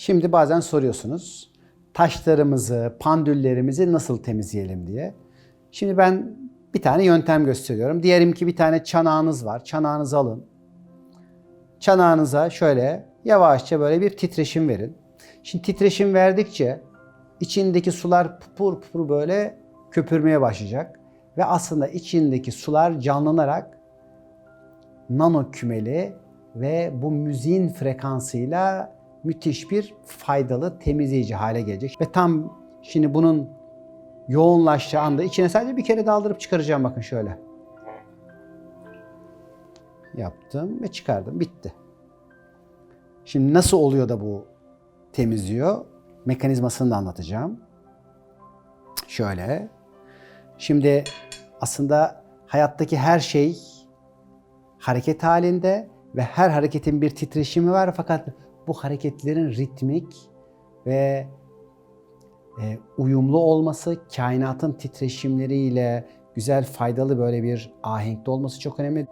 Şimdi bazen soruyorsunuz taşlarımızı, pandüllerimizi nasıl temizleyelim diye. Şimdi ben bir tane yöntem gösteriyorum. Diyelim ki bir tane çanağınız var. Çanağınızı alın. Çanağınıza şöyle yavaşça böyle bir titreşim verin. Şimdi titreşim verdikçe içindeki sular pupur pupur böyle köpürmeye başlayacak. Ve aslında içindeki sular canlanarak nano kümeli ve bu müziğin frekansıyla müthiş bir faydalı temizleyici hale gelecek. Ve tam şimdi bunun yoğunlaştığı anda içine sadece bir kere daldırıp çıkaracağım bakın şöyle. Yaptım ve çıkardım. Bitti. Şimdi nasıl oluyor da bu temizliyor? Mekanizmasını da anlatacağım. Şöyle. Şimdi aslında hayattaki her şey hareket halinde ve her hareketin bir titreşimi var fakat bu hareketlerin ritmik ve e, uyumlu olması, kainatın titreşimleriyle güzel, faydalı böyle bir ahenkte olması çok önemli.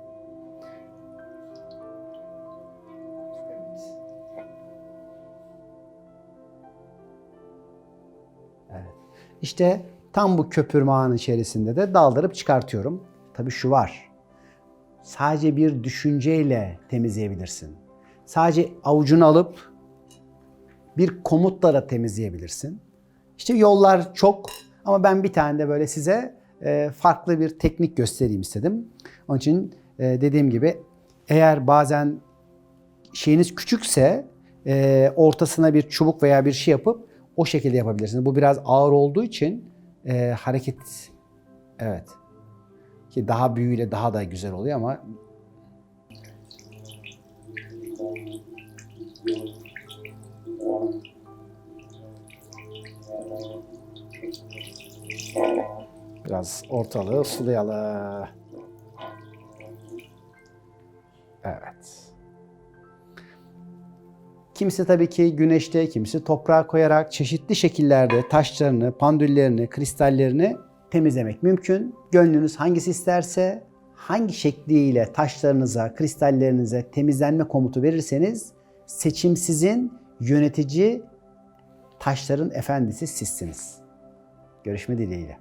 İşte tam bu köpürme içerisinde de daldırıp çıkartıyorum. Tabii şu var. Sadece bir düşünceyle temizleyebilirsin. Sadece avucunu alıp bir komutla da temizleyebilirsin. İşte yollar çok ama ben bir tane de böyle size e, farklı bir teknik göstereyim istedim. Onun için e, dediğim gibi eğer bazen şeyiniz küçükse e, ortasına bir çubuk veya bir şey yapıp o şekilde yapabilirsiniz. Bu biraz ağır olduğu için hareket evet ki daha büyüğüyle daha da güzel oluyor ama biraz ortalığı sulayalım. Evet. Kimisi tabii ki güneşte, kimisi toprağa koyarak çeşitli şekillerde taşlarını, pandüllerini, kristallerini temizlemek mümkün. Gönlünüz hangisi isterse hangi şekliyle taşlarınıza, kristallerinize temizlenme komutu verirseniz seçim sizin, yönetici taşların efendisi sizsiniz. Görüşme dileğiyle.